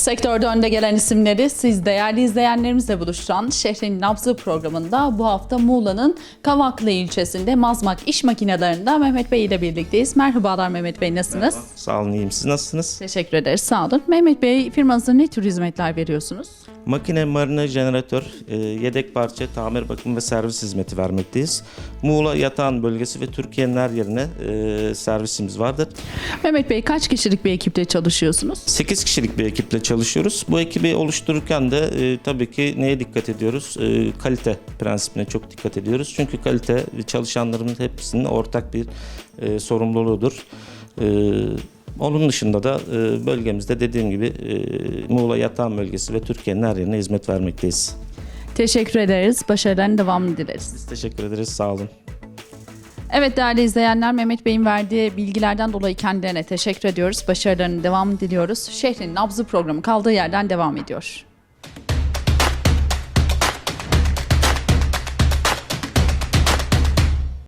Sektörde önde gelen isimleri siz değerli izleyenlerimizle buluşturan Şehrin Nabzı programında bu hafta Muğla'nın Kavaklı ilçesinde Mazmak İş Makinelerinde Mehmet Bey ile birlikteyiz. Merhabalar Mehmet Bey nasılsınız? Sağ olun iyiyim. Siz nasılsınız? Teşekkür ederiz sağ olun. Mehmet Bey firmanızda ne tür hizmetler veriyorsunuz? Makine, marine, jeneratör, e, yedek parça, tamir, bakım ve servis hizmeti vermekteyiz. Muğla Yatağan bölgesi ve Türkiye'nin her yerine e, servisimiz vardır. Mehmet Bey kaç kişilik bir ekiple çalışıyorsunuz? 8 kişilik bir ekiple çalışıyoruz. Bu ekibi oluştururken de e, tabii ki neye dikkat ediyoruz? E, kalite prensibine çok dikkat ediyoruz. Çünkü kalite çalışanların hepsinin ortak bir e, sorumluluğudur. E, onun dışında da e, bölgemizde dediğim gibi e, Muğla Yatağan bölgesi ve Türkiye'nin her yerine hizmet vermekteyiz. Teşekkür ederiz. Başarıların devamını dileriz. Biz teşekkür ederiz. Sağ olun. Evet değerli izleyenler Mehmet Bey'in verdiği bilgilerden dolayı kendilerine teşekkür ediyoruz. Başarılarının devamını diliyoruz. Şehrin Nabzı programı kaldığı yerden devam ediyor.